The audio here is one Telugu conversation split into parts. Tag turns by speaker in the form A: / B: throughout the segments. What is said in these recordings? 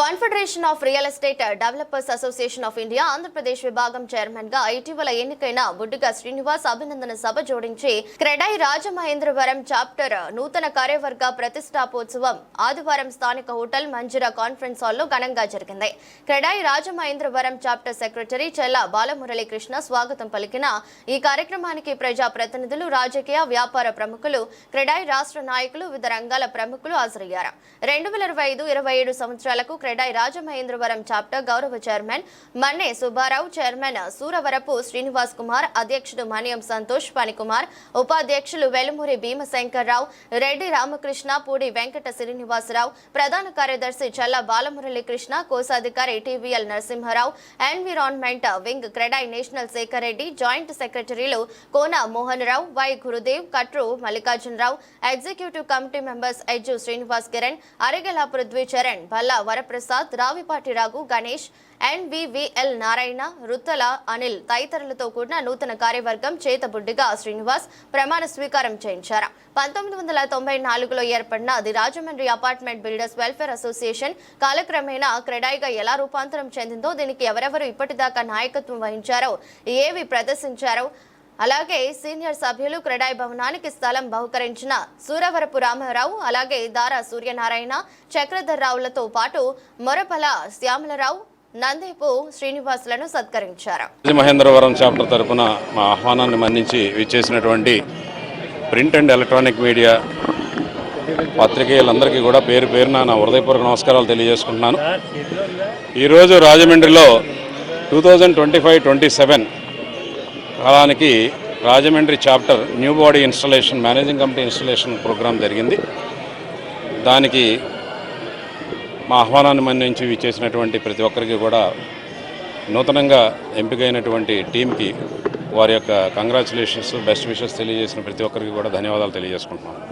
A: Confederation of Real Estate Developers Association of India Andhra Pradesh విభాగం చైర్మన్గా ఇటీవల ఎన్నికైన బుడ్డిగా శ్రీనివాస్ అభినందన సభ జోడించి క్రెడై రాజమహేంద్రవరం చాప్టర్ నూతన కార్యవర్గ ప్రతిష్టాపోత్సవం ఆదివారం స్థానిక హోటల్ మంజిరా కాన్ఫరెన్స్ హాల్లో ఘనంగా జరిగింది. క్రెడై రాజమహేంద్రవరం చాప్టర్ సెక్రటరీ చెల్ల బాలమురళీకృష్ణ స్వాగతం పలికిన ఈ కార్యక్రమానికి ప్రజా ప్రతినిధులు రాజకీయ వ్యాపార ప్రముఖులు క్రెడై రాష్ట్ర నాయకులు వివిధ రంగాల ప్రముఖులు హాజరయ్యారు. రెండు వేల ఇరవై ఐదు ఇరవై ఏడు సంవత్సరాలకు క్రెడై రాజమహేంద్రవరం చాప్టర్ గౌరవ చైర్మన్ మన్నే సుబ్బారావు చైర్మన్ సూరవరపు శ్రీనివాస్ కుమార్ అధ్యక్షుడు మణియం సంతోష్ పనికుమార్ ఉపాధ్యక్షులు వెలుమూరి భీమశంకర్రావు రెడ్డి రామకృష్ణ పూడి వెంకట శ్రీనివాసరావు ప్రధాన కార్యదర్శి చల్ల బాలమురళీకృష్ణ కోశాధికారి TVL Narasimharao environment wing CREDAI national Sekhar Reddy joint సెక్రటరీలు Kona Mohan Rao Y Gurudev Katru Mallikarjunarao executive committee members Ejju Srinivas Kiran Arigela Prithvi Charan వరప్ర Prasad Ravipati Raghu Ganesh NVVL Narayana Ruttala Anil తదితరులతో కూడిన నూతన కార్యవర్గం చేతబుడ్డిగా శ్రీనివాస్ ప్రమాణ స్వీకారం చేయించారు. పంతొమ్మిది వందల తొంభై నాలుగులో ఏర్పడిన the Rajahmundry apartment builders welfare association కాలక్రమేణా క్రెడాయిగా ఎలా రూపాంతరం చెందిందో దీనికి ఎవరెవరు ఇప్పటిదాకా నాయకత్వం వహించారో ఏవి ప్రదర్శించారో అలాగే సీనియర్ సభ్యులు క్రెడాయి భవనానికి స్థలం బహుకరించిన సూరవరపు రామారావు అలాగే దారా సూర్యనారాయణ చక్రధర్ రావులతో పాటు మొరపల శ్యామలరావు నందేపు శ్రీనివాసులను సత్కరించారు.
B: మహేంద్రవరం చాప్టర్ తరఫున మా ఆహ్వానాన్ని మన్నించి విచ్చేసినటువంటి ప్రింట్ అండ్ ఎలక్ట్రానిక్ మీడియా పత్రికేయులందరికీ కూడా పేరు పేరున నా హృదయపూర్వక నమస్కారాలు తెలియజేసుకుంటున్నాను. ఈరోజు రాజమండ్రిలో two thousand twenty five twenty seven కాలానికి Rajahmundry chapter new body installation managing committee installation program జరిగింది. దానికి మా ఆహ్వానాన్ని మన్నించి విచ్చేసినటువంటి ప్రతి ఒక్కరికి కూడా నూతనంగా ఎంపికైనటువంటి టీంకి వారి యొక్క కంగ్రాచులేషన్స్ బెస్ట్ విషెస్ తెలియజేసిన ప్రతి ఒక్కరికి కూడా ధన్యవాదాలు తెలియజేసుకుంటున్నాను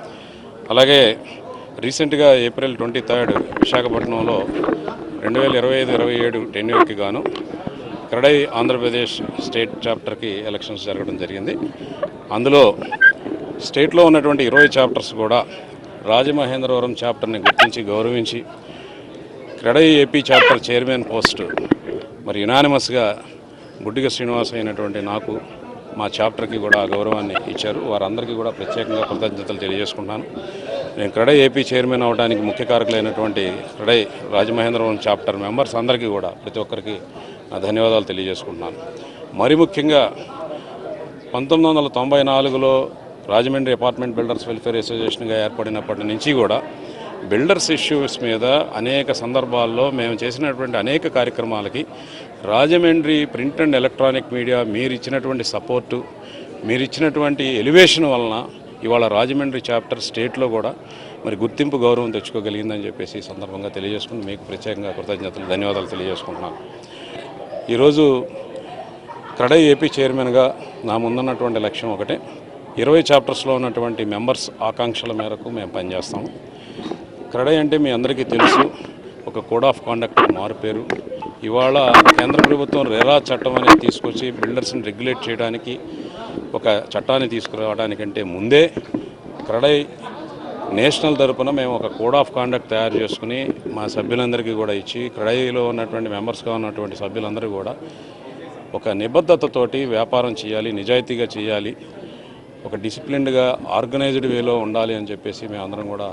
B: అలాగే రీసెంట్గా ఏప్రిల్ ట్వంటీ థర్డ్ విశాఖపట్నంలో రెండు వేల ఇరవై ఐదు ఇరవై ఏడు టెన్యూర్కి గాను క్రడై ఆంధ్రప్రదేశ్ స్టేట్ చాప్టర్కి ఎలక్షన్స్ జరగడం జరిగింది. అందులో స్టేట్లో ఉన్నటువంటి ఇరవై చాప్టర్స్ కూడా రాజమహేంద్రవరం చాప్టర్ని గుర్తించి గౌరవించి CREDAI AP chapter chairman post మరి యునానిమస్గా గుడ్డిగ శ్రీనివాస్ అయినటువంటి నాకు మా చాప్టర్కి కూడా ఆ గౌరవాన్ని ఇచ్చారు. వారందరికీ కూడా ప్రత్యేకంగా కృతజ్ఞతలు తెలియజేసుకుంటాను నేను క్రడై ఏపీ చైర్మన్ అవడానికి ముఖ్య కారకులైనటువంటి క్రడై రాజమహేంద్రవరం చాప్టర్ మెంబర్స్ అందరికీ కూడా ప్రతి ఒక్కరికి నా ధన్యవాదాలు తెలియజేసుకుంటున్నాను. మరి ముఖ్యంగా పంతొమ్మిది వందల తొంభై నాలుగులో రాజమండ్రి అపార్ట్మెంట్ బిల్డర్స్ వెల్ఫేర్ అసోసియేషన్గా ఏర్పడినప్పటి నుంచి కూడా బిల్డర్స్ ఇష్యూస్ మీద అనేక సందర్భాల్లో మేము చేసినటువంటి అనేక కార్యక్రమాలకి Rajahmundry print and electronic media మీరు ఇచ్చినటువంటి సపోర్టు మీరు ఇచ్చినటువంటి ఎలివేషన్ వలన ఇవాళ రాజమండ్రి చాప్టర్ స్టేట్లో కూడా మరి గుర్తింపు గౌరవం తెచ్చుకోగలిగిందని చెప్పేసి ఈ సందర్భంగా తెలియజేసుకుని మీకు ప్రత్యేకంగా కృతజ్ఞతలు ధన్యవాదాలు తెలియజేసుకుంటున్నాను. ఈరోజు క్రడై ఏపీ చైర్మన్గా నా ముందున్నటువంటి లక్ష్యం ఒకటే. ఇరవై చాప్టర్స్లో ఉన్నటువంటి మెంబర్స్ ఆకాంక్షల మేరకు మేము పనిచేస్తాము. క్రడై అంటే మీ అందరికీ తెలుసు ఒక కోడ్ ఆఫ్ కాండక్ట్ మారుపేరు. ఇవాళ కేంద్ర ప్రభుత్వం రెరా చట్టం అనేది తీసుకొచ్చి బిల్డర్స్ని రెగ్యులేట్ చేయడానికి ఒక చట్టాన్ని తీసుకురావడానికంటే ముందే క్రడై నేషనల్ తరపున మేము ఒక కోడ్ ఆఫ్ కాండక్ట్ తయారు చేసుకుని మా సభ్యులందరికీ కూడా ఇచ్చి క్రడైలో ఉన్నటువంటి మెంబర్స్గా ఉన్నటువంటి సభ్యులందరూ కూడా ఒక నిబద్ధతతోటి వ్యాపారం చేయాలి నిజాయితీగా చేయాలి ఒక డిసిప్లిన్డ్గా ఆర్గనైజ్డ్ వేలో ఉండాలి అని చెప్పేసి మేమందరం కూడా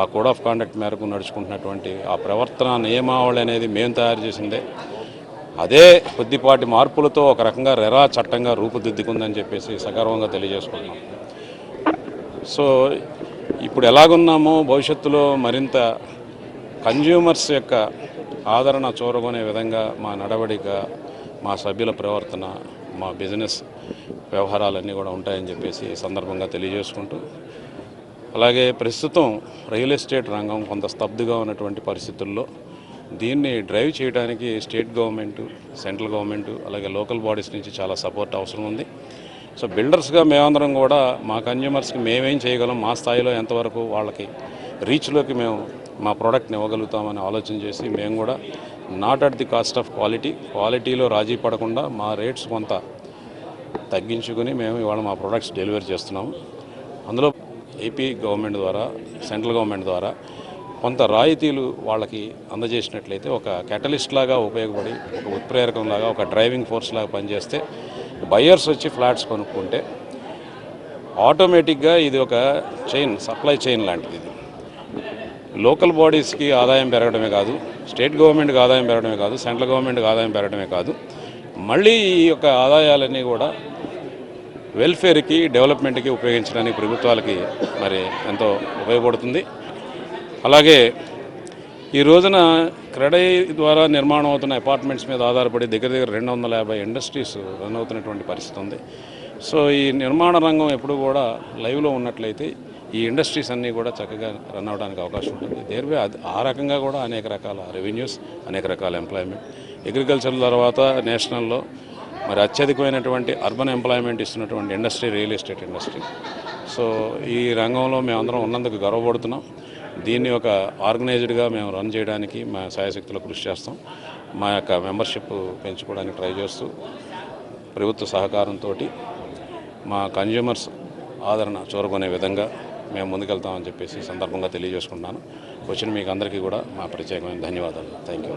B: ఆ కోడ్ ఆఫ్ కాండక్ట్ మేరకు నడుచుకుంటున్నటువంటి ఆ ప్రవర్తన నియమావళి అనేది మేము తయారు చేసిందే. అదే కొద్దిపాటి మార్పులతో ఒక రకంగా రెరా చట్టంగా రూపుదిద్దుకుందని చెప్పేసి సగర్వంగా తెలియజేసుకుంటున్నాం. సో ఇప్పుడు ఎలాగున్నామో భవిష్యత్తులో మరింత కన్జ్యూమర్స్ యొక్క ఆదరణ చూరగొనే విధంగా మా నడవడిక మా సభ్యుల ప్రవర్తన మా బిజినెస్ వ్యవహారాలన్నీ కూడా ఉంటాయని చెప్పేసి సందర్భంగా తెలియజేసుకుంటూ అలాగే ప్రస్తుతం రియల్ ఎస్టేట్ రంగం కొంత స్తబ్దుగా ఉన్నటువంటి పరిస్థితుల్లో దీన్ని డ్రైవ్ చేయడానికి స్టేట్ గవర్నమెంట్ సెంట్రల్ గవర్నమెంట్ అలాగే లోకల్ బాడీస్ నుంచి చాలా సపోర్ట్ అవసరం ఉంది. సో బిల్డర్స్గా మేమందరం కూడా మా కన్జ్యూమర్స్కి మేమేం చేయగలం మా స్థాయిలో ఎంతవరకు వాళ్ళకి రీచ్లోకి మేము మా ప్రోడక్ట్ని ఇవ్వగలుగుతామని ఆలోచన చేసి మేము కూడా not at the cost of quality క్వాలిటీలో రాజీ పడకుండా మా రేట్స్ కొంత తగ్గించుకుని మేము ఇవాళ మా ప్రోడక్ట్స్ డెలివరీ చేస్తున్నాము. అందులో ఏపీ గవర్నమెంట్ ద్వారా సెంట్రల్ గవర్నమెంట్ ద్వారా కొంత రాయితీలు వాళ్ళకి అందజేసినట్లయితే ఒక కెటలిస్ట్ లాగా ఉపయోగపడి ఒక ఉత్ప్రేరకం లాగా ఒక డ్రైవింగ్ ఫోర్స్ లాగా పనిచేస్తే బయర్స్ వచ్చి ఫ్లాట్స్ కొనుక్కుంటే ఆటోమేటిక్గా ఇది ఒక చైన్ సప్లై చైన్ లాంటిది ఇది. లోకల్ బాడీస్కి ఆదాయం పెరగడమే కాదు స్టేట్ గవర్నమెంట్కి ఆదాయం పెరగడమే కాదు సెంట్రల్ గవర్నమెంట్కి ఆదాయం పెరగడమే కాదు మళ్ళీ ఈ యొక్క ఆదాయాలన్నీ కూడా వెల్ఫేర్కి డెవలప్మెంట్కి ఉపయోగించడానికి ప్రభుత్వాలకి మరి ఎంతో ఉపయోగపడుతుంది. అలాగే ఈ రోజున క్రెడై ద్వారా నిర్మాణం అవుతున్న అపార్ట్మెంట్స్ మీద ఆధారపడి దగ్గర దగ్గర రెండు వందల యాభై ఇండస్ట్రీస్ రన్ అవుతున్నటువంటి పరిస్థితి ఉంది. సో ఈ నిర్మాణ రంగం ఎప్పుడు కూడా లైవ్లో ఉన్నట్లయితే ఈ ఇండస్ట్రీస్ అన్నీ కూడా చక్కగా రన్ అవడానికి అవకాశం ఉంటుంది. దేర్వే ఆ రకంగా కూడా అనేక రకాల రెవెన్యూస్ అనేక రకాల ఎంప్లాయ్మెంట్ అగ్రికల్చర్ తర్వాత నేషనల్లో మరి అత్యధికమైనటువంటి అర్బన్ ఎంప్లాయ్మెంట్ ఇస్తున్నటువంటి industry real estate industry so ఈ రంగంలో మేమందరం ఉన్నందుకు గర్వపడుతున్నాం. దీన్ని ఒక ఆర్గనైజ్డ్గా మేము రన్ చేయడానికి మా సాయశక్తిలో కృషి చేస్తాం. మా యొక్క మెంబర్షిప్ పెంచుకోవడానికి ట్రై చేస్తూ ప్రభుత్వ సహకారంతో మా కన్జ్యూమర్స్ ఆదరణ చూరుకునే విధంగా మేము ముందుకెళ్తామని చెప్పేసి సందర్భంగా తెలియజేసుకుంటున్నాను. వచ్చిన మీకు అందరికీ కూడా మా ప్రత్యేకమైన ధన్యవాదాలు. Thank you